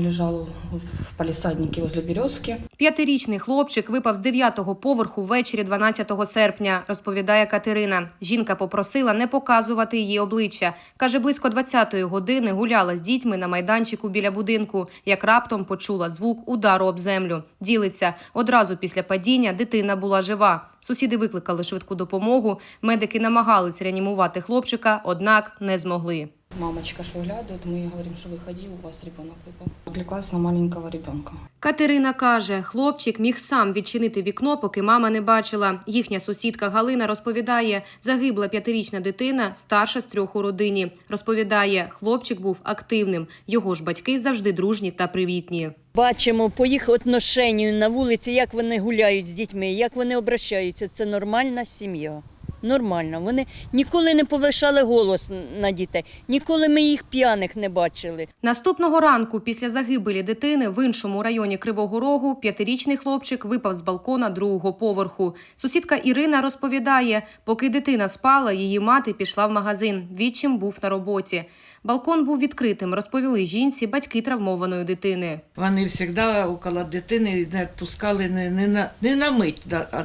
Он лежал в палисаднике возле березки. П'ятирічний хлопчик випав з дев'ятого поверху ввечері 12 серпня, розповідає Катерина. Жінка попросила не показувати її обличчя. Каже, близько 20-ї години гуляла з дітьми на майданчику біля будинку, як раптом почула звук удару об землю. Ділиться, одразу після падіння дитина була жива. Сусіди викликали швидку допомогу. Медики намагались реанімувати хлопчика, однак не змогли. Мамочка ж выглядывает, мы ей говорим, что выходи, у вас ребенок выпал. Отвлеклась на маленького ребенка. Катерина каже, хлопчик міг сам відчинити вікно, поки мама не бачила. Їхня сусідка Галина розповідає, загибла п'ятирічна дитина, старша з трьох у родині. Розповідає, хлопчик був активним. Його ж батьки завжди дружні та привітні. Бачимо по їх отношенню на вулиці, як вони гуляють з дітьми, як вони обращаються. Це нормальна сім'я. Нормально. Вони ніколи не повишали голос на дітей, ніколи ми їх п'яних не бачили. Наступного ранку, після загибелі дитини в іншому районі Кривого Рогу, п'ятирічний хлопчик випав з балкона другого поверху. Сусідка Ірина розповідає, поки дитина спала, її мати пішла в магазин. Відчим був на роботі. Балкон був відкритим, розповіли жінці батьки травмованої дитини. Вони завжди около дитини не відпускали не, не, на, не на мить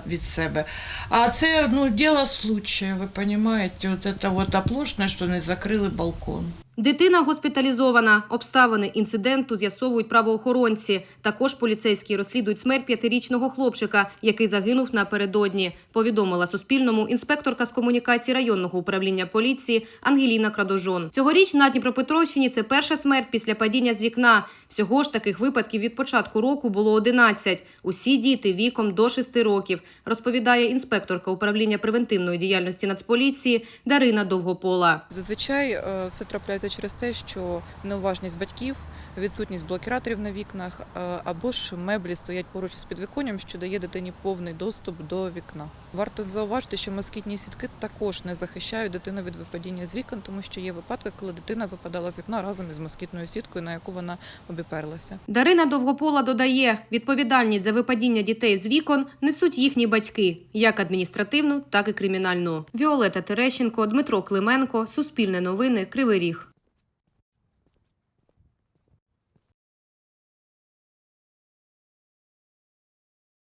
від себе. А це ну, діло случая, ви понимаете, вот это вот оплошне, что не закрыли балкон. Дитина госпіталізована. Обставини інциденту з'ясовують правоохоронці. Також поліцейські розслідують смерть п'ятирічного хлопчика, який загинув напередодні. Повідомила Суспільному інспекторка з комунікації районного управління поліції Ангеліна Крадожон. Цьогоріч на Дніпропетровщині це перша смерть після падіння з вікна. Всього ж таких випадків від початку року було 11. Усі діти віком до 6 років, розповідає інспекторка управління превентивної діяльності Нацполіції Дарина Довгопола. Зазвичай е, все трапляється через те, що неуважність батьків, відсутність блокіраторів на вікнах е, або ж меблі стоять поруч із підвіконням, що дає дитині повний доступ до вікна. Варто зауважити, що москітні сітки також не захищають дитину від випадіння з вікон, тому що є випадки, коли дитина випадала з вікна разом із москітною сіткою, на яку вона обіперлася. Дарина Довгопола додає, відповідальність за випадіння дітей з вікон несуть їхні батьки, як адміністративну, так і кримінальну. Віолета Терещенко, Дмитро Клименко, Суспільне новини, Кривий Ріг.